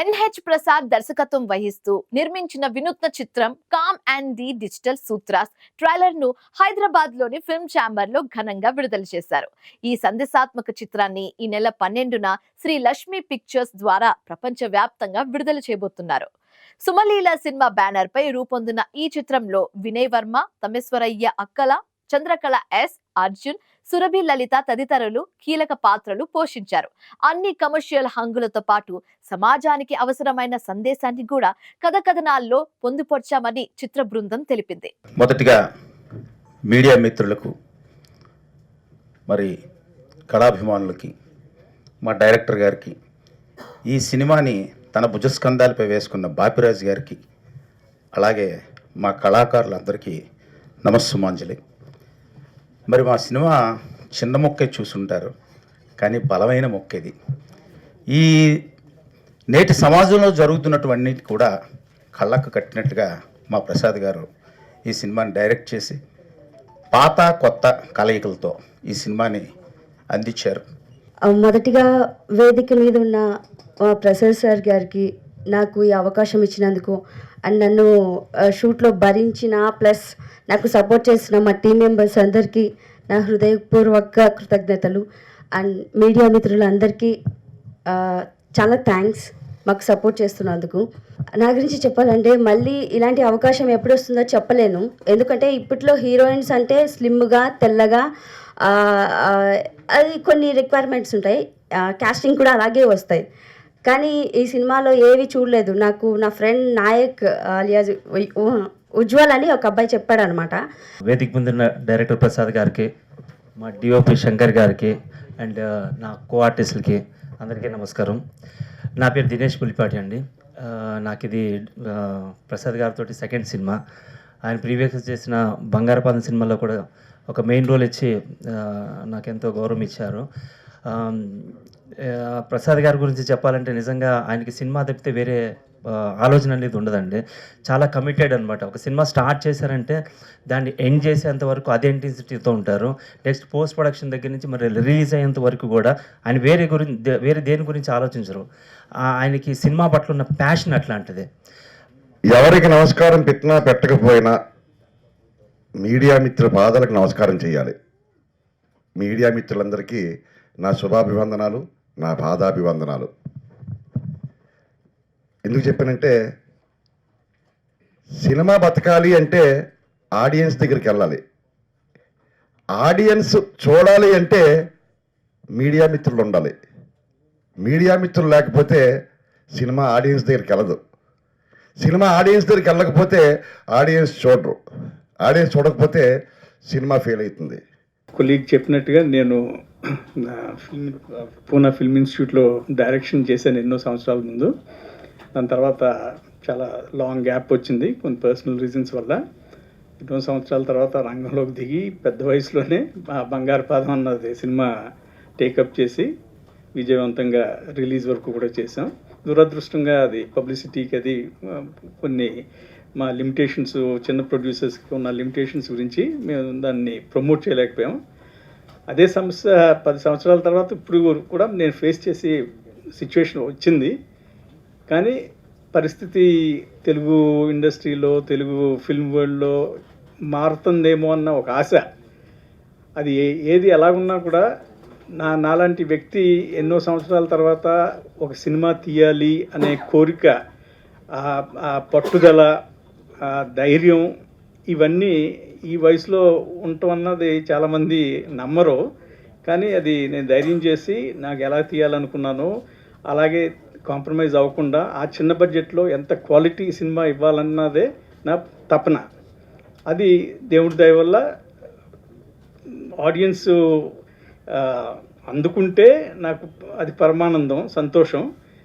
NH Prasad దర్శకత్వం వహిస్తూ నిర్మించిన వినూత్న చిత్రం కామ్ అండ్ ది డిజిటల్ సూత్రాస్. ట్రైలర్ను హైదరాబాద్లోని ఫిల్మ్ ఛాంబర్లో ఘనంగా విడుదల చేశారు. ఈ సందేశాత్మక చిత్రాన్ని ఈ నెల పన్నెండున శ్రీ లక్ష్మి పిక్చర్స్ ద్వారా ప్రపంచ వ్యాప్తంగా విడుదల చేయబోతున్నారు. సుమలీల సినిమా బ్యానర్ పై రూపొందిన ఈ చిత్రంలో వినయ్ వర్మ తమేశ్వరయ్య అక్కల చంద్రకళ ఎస్ అర్జున్ సురభి లలిత తదితరులు కీలక పాత్రలు పోషించారు. అన్ని కమర్షియల్ హంగులతో పాటు సమాజానికి అవసరమైన సందేశాన్ని కూడా కథ కథనాల్లో పొందుపర్చామని చిత్ర బృందం తెలిపింది. మొదటిగా మీడియా మిత్రులకు మరి కళాభిమానులకి మా డైరెక్టర్ గారికి ఈ సినిమాని తన భుజస్కంధాలపై వేసుకున్న బాపిరాజు గారికి అలాగే మా కళాకారులందరికీ నమస్సుమాంజలి. మరి మా సినిమా చిన్న మొక్కే చూసుంటారు కానీ బలమైన మొక్క ఇది ఈ నేటి సమాజంలో జరుగుతున్నటువంటి కూడా కళ్ళకు కట్టినట్టుగా మా ప్రసాద్ గారు ఈ సినిమాని డైరెక్ట్ చేసి పాత కొత్త కలయికలతో ఈ సినిమాని అందించారు. మొదటిగా వేదిక మీద ఉన్న ప్రసాద్ సార్ గారికి నాకు ఈ అవకాశం ఇచ్చినందుకు. అండ్ నన్ను షూట్లో భరించిన ప్లస్ నాకు సపోర్ట్ చేసిన మా టీం మెంబర్స్ అందరికీ నా హృదయపూర్వక కృతజ్ఞతలు. అండ్ మీడియా మిత్రులందరికీ చాలా థ్యాంక్స్ మాకు సపోర్ట్ చేస్తున్నందుకు. నా గురించి చెప్పాలంటే మళ్ళీ ఇలాంటి అవకాశం ఎప్పుడు వస్తుందో చెప్పలేను. ఎందుకంటే ఇప్పట్లో హీరోయిన్స్ అంటే స్లిమ్గా తెల్లగా అది కొన్ని రిక్వైర్మెంట్స్ ఉంటాయి. కాస్టింగ్ కూడా అలాగే వస్తాయి. కానీ ఈ సినిమాలో ఏవి చూడలేదు. నాకు నా ఫ్రెండ్ నాయక్ అలియాజ్ ఉజ్వల్ అని ఒక అబ్బాయి చెప్పాడు అనమాట వేదిక ముందున్న డైరెక్టర్ ప్రసాద్ గారికి మా డిఓపి శంకర్ గారికి అండ్ నా కో ఆర్టిస్టులకి అందరికీ నమస్కారం. నా పేరు దినేష్ పులిపాటి అండి. నాకు ఇది ప్రసాద్ గారితో సెకండ్ సినిమా. ఆయన ప్రీవియస్ చేసిన బంగారపాదం సినిమాలో కూడా ఒక మెయిన్ రోల్ ఇచ్చి నాకెంతో గౌరవం ఇచ్చారు. ప్రసాద్ గారి గురించి చెప్పాలంటే నిజంగా ఆయనకి సినిమా తప్పితే వేరే ఆలోచన అనేది ఉండదండి. చాలా కమిటెడ్ అనమాట ఒక సినిమా స్టార్ట్ చేశారంటే దాన్ని ఎండ్ చేసేంత వరకు అదే ఇంటెన్సిటీతో ఉంటారు. నెక్స్ట్ పోస్ట్ ప్రొడక్షన్ దగ్గర నుంచి మరి రిలీజ్ అయ్యేంత వరకు కూడా ఆయన వేరే గురించి వేరే దేని గురించి ఆలోచించరు. ఆయనకి సినిమా పట్ల ఉన్న ప్యాషన్ అట్లాంటిది. ఎవరికి నమస్కారం పెట్టినా పెట్టకపోయినా మీడియా మిత్ర పాదాలకు నమస్కారం చేయాలి. మీడియా మిత్రులందరికీ నా శుభాభివందనాలు. నా పాదాభివందనాలు. ఎందుకు చెప్పానంటే సినిమా బతకాలి అంటే ఆడియన్స్ దగ్గరికి వెళ్ళాలి. ఆడియన్స్ చూడాలి అంటే మీడియా మిత్రులు ఉండాలి. మీడియా మిత్రులు లేకపోతే సినిమా ఆడియన్స్ దగ్గరికి వెళ్ళదు. సినిమా ఆడియన్స్ దగ్గరికి వెళ్ళకపోతే ఆడియన్స్ చూడరు. ఆడియన్స్ చూడకపోతే సినిమా ఫెయిల్ అవుతుంది. కొలీగ్ చెప్పినట్టుగా నేను ఫిల్మ్ పూనా ఫిల్మ్ ఇన్స్టిట్యూట్లో డైరెక్షన్ చేశాను ఎన్నో సంవత్సరాల ముందు. దాని తర్వాత చాలా లాంగ్ గ్యాప్ వచ్చింది కొన్ని పర్సనల్ రీజన్స్ వల్ల. ఎన్నో సంవత్సరాల తర్వాత రంగంలోకి దిగి పెద్ద వయసులోనే బంగారు పాదం అన్నది సినిమా టేకప్ చేసి విజయవంతంగా రిలీజ్ వరకు కూడా చేసాం దురదృష్టంగా అది పబ్లిసిటీకి అది కొన్ని మా లిమిటేషన్స్ చిన్న ప్రొడ్యూసర్స్కి ఉన్న లిమిటేషన్స్ గురించి మేము దాన్ని ప్రమోట్ చేయలేకపోయాం. అదే సమస్య పది సంవత్సరాల తర్వాత ఇప్పుడు కూడా నేను ఫేస్ చేసే సిచ్యువేషన్ వచ్చింది. కానీ పరిస్థితి తెలుగు ఇండస్ట్రీలో తెలుగు ఫిల్మ్ వరల్డ్లో మారుతుందేమో అన్న ఒక ఆశ. అది ఏది ఎలాగున్నా కూడా నా నాలాంటి వ్యక్తి ఎన్నో సంవత్సరాల తర్వాత ఒక సినిమా తీయాలి అనే కోరిక ఆ- పట్టుదల ధైర్యం ఇవన్నీ ఈ వయసులో ఉండటం అన్నది చాలామంది నమ్మరు. కానీ అది నేను ధైర్యం చేసి నాకు ఎలా తీయాలనుకున్నానో అలాగే కాంప్రమైజ్ అవ్వకుండా ఆ చిన్న బడ్జెట్లో ఎంత క్వాలిటీ సినిమా ఇవ్వాలన్నదే నా తపన. అది దేవుడి దయ వల్ల ఆడియన్స్ అందుకుంటే నాకు అది పరమానందం సంతోషం.